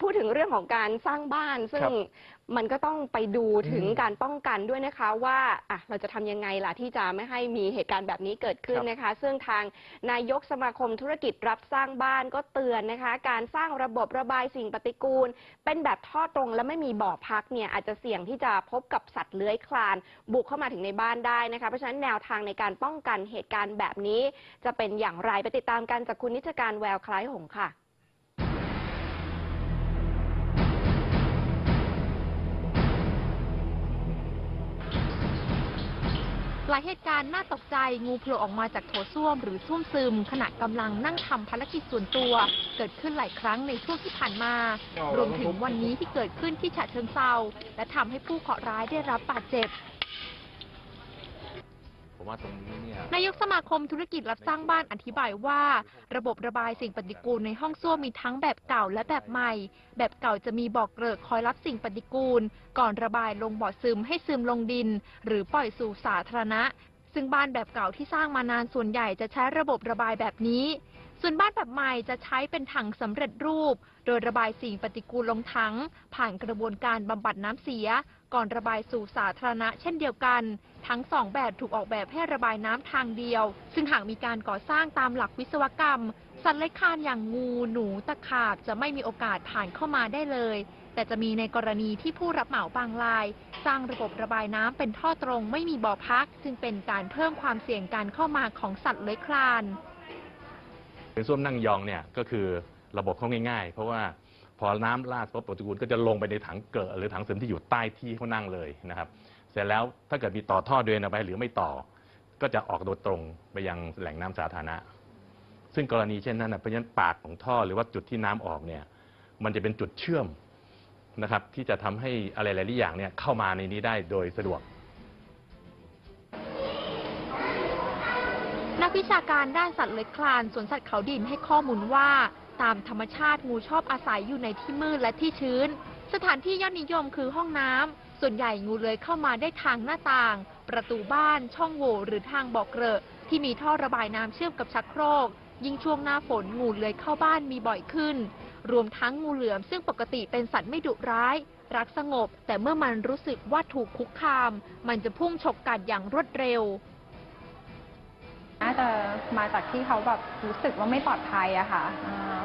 พูดถึงเรื่องของการสร้างบ้าน ซึ่งครับมันก็ต้องไปดูถึงอืมการป้องกันด้วยนะคะว่าอะเราจะทำยังไงล่ะที่จะไม่ให้มีเหตุการณ์แบบนี้เกิดขึ้นครับนะคะ ซึ่งทางนายกสมาคมธุรกิจรับสร้างบ้านก็เตือนนะคะ การสร้างระบบระบายสิ่งปฏิกูล เป็นแบบท่อตรงและไม่มีบ่อพักเนี่ยอาจจะเสี่ยงที่จะพบกับสัตว์เลื้อยคลาน บุกเข้ามาถึงในบ้านได้นะคะเพราะฉะนั้นแนวทางในการป้องกันเหตุการณ์แบบนี้ จะเป็นอย่างไรไปติดตามกันจากคุณนิชการแววคล้ายหงส์ค่ะ หลายเหตุการณ์น่าตกใจงูโผล่ออกมาจากโถส้วมหรือส้วมซึม ขณะกำลังนั่งทำภารกิจส่วนตัว เกิดขึ้นหลายครั้งในช่วงที่ผ่านมา รวมถึงวันนี้ที่เกิดขึ้นที่ฉะเชิงเซาและทำให้ผู้เคราะห์ร้ายได้รับบาดเจ็บ ว่าตรงนี้เนี่ยนายกสมาคมธุรกิจรับสร้างบ้านอธิบายว่า ระบบระบายสิ่งปฏิกูลในห้องส้วมมีทั้งแบบเก่าและแบบใหม่ แบบเก่าจะมีบ่อเกลอะคอยรับสิ่งปฏิกูล ก่อนระบายลงบ่อซึมให้ซึมลงดิน หรือปล่อยสู่สาธารณะ ซึ่งบ้านแบบเก่าที่สร้างมานานส่วนใหญ่จะใช้ระบบระบายแบบนี้ส่วนบ้านแบบใหม่จะใช้เป็นถังสำเร็จรูป โดยระบายสิ่งปฏิกูลลงถัง ผ่านกระบวนการบำบัดน้ำเสีย ก่อนระบายสู่สาธารณะเช่นเดียวกัน ทั้งสองแบบถูกออกแบบให้ระบายน้ำทางเดียว ซึ่งหากมีการก่อสร้างตามหลักวิศวกรรม สัตว์เลื้อยคลานอย่างงูหนูตะขาบจะไม่มีโอกาสผ่านเข้ามาได้เลย แต่จะมีในกรณีที่ผู้รับเหมาบางราย สร้างระบบระบายน้ำเป็นท่อตรงไม่มีบ่อพัก ซึ่งเป็นการเพิ่มความเสี่ยงการเข้ามาของสัตว์เลื้อยคลานเป็นส้วมนั่งยองเนี่ยก็คือระบบเขาง่าย ๆ เพราะว่า พอน้ำลาดปุ๊บปฏิกูลก็จะลงไปในถังเกลอหรือถังซึมที่อยู่ใต้ที่เขานั่งเลยนะครับ เสร็จแล้วถ้าเกิดมีต่อท่อเดินออกไปหรือไม่ต่อ ก็จะออกโดยตรงไปยังแหล่งน้ำสาธารณะ ซึ่งกรณีเช่นนั้นนะเพราะฉะนั้นปากของท่อหรือว่าจุดที่น้ำออกเนี่ยมันจะเป็นจุดเชื่อมนะครับที่จะทำให้อะไรหลายๆอย่างเนี่ยเข้ามาในนี้ได้โดยสะดวก นักวิชาการด้านสัตว์เลื้อยคลานสวนสัตว์เขาดินให้ข้อมูลว่า ตามธรรมชาติงูชอบอาศัยอยู่ในที่มืดและที่ชื้น สถานที่ยอดนิยมคือห้องน้ำ ส่วนใหญ่งูเลื้อยเข้ามาได้ทางหน้าต่าง ประตูบ้าน ช่องโหว่หรือทางบ่อเกลอะที่มีท่อระบายน้ำเชื่อมกับชักโครก ยิ่งช่วงหน้าฝนงูเลื้อยเข้าบ้านมีบ่อยขึ้น รวมทั้งงูเหลือมซึ่งปกติเป็นสัตว์ไม่ดุร้าย รักสงบ แต่เมื่อมันรู้สึกว่าถูกคุกคาม มันจะพุ่งฉกกัดอย่างรวดเร็ว น่าจะมาจากที่เขาแบบรู้สึกว่าไม่ปลอดภัยอะค่ะ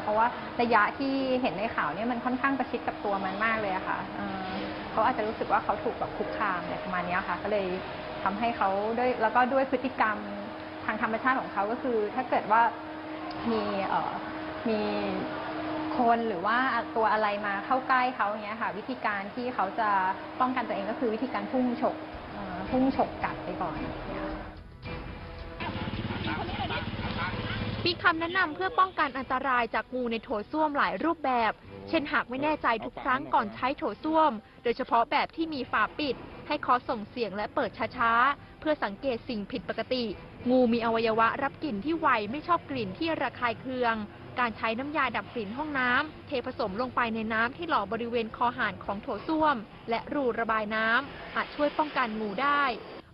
เพราะว่าระยะที่เห็นในข่าวเนี่ยมันค่อนข้างประชิดกับตัวมันมากเลยอะค่ะเขาอาจจะรู้สึกว่าเขาถูกแบบคุกคามอะไรประมาณนี้ค่ะ ก็เลยทำให้เขาด้วยแล้วก็ด้วยพฤติกรรมทางธรรมชาติของเขาก็คือ ถ้าเกิดว่ามีเออมีคนหรือว่าตัวอะไรมาเข้าใกล้เขาอย่างเงี้ยค่ะ วิธีการที่เขาจะป้องกันตัวเองก็คือวิธีการพุ่งฉกพุ่งฉกกัดไปก่อน มีคำแนะนำเพื่อป้องกันอันตรายจากงูในโถส้วมหลายรูปแบบ เช่นหากไม่แน่ใจทุกครั้งก่อนใช้โถส้วม โดยเฉพาะแบบที่มีฝาปิด ให้เคอส่งเสียงและเปิดช้าๆ เพื่อสังเกตสิ่งผิดปกติ งูมีอวัยวะรับกลิ่นที่ไวไม่ชอบกลิ่นที่ระคายเคือง การใช้น้ำยาดับกลิ่นห้องน้ำเทผสมลงไปในน้ำที่หล่อบริเวณคอหานของโถส้วม และรูระบายน้ำอาจช่วยป้องกันงูได้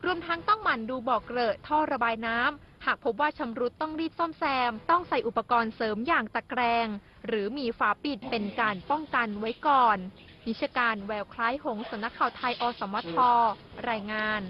รวมทั้งต้องหมั่นดูบ่อเกลอะท่อระบายน้ำหากพบว่าชำรุดต้องรีบซ่อมแซม ต้องใส่อุปกรณ์เสริมอย่างตะแกรง หรือมีฝาปิดเป็นการป้องกันไว้ก่อน นิชการแววคล้ายหงสนักข่าวไทยอสมทรายงาน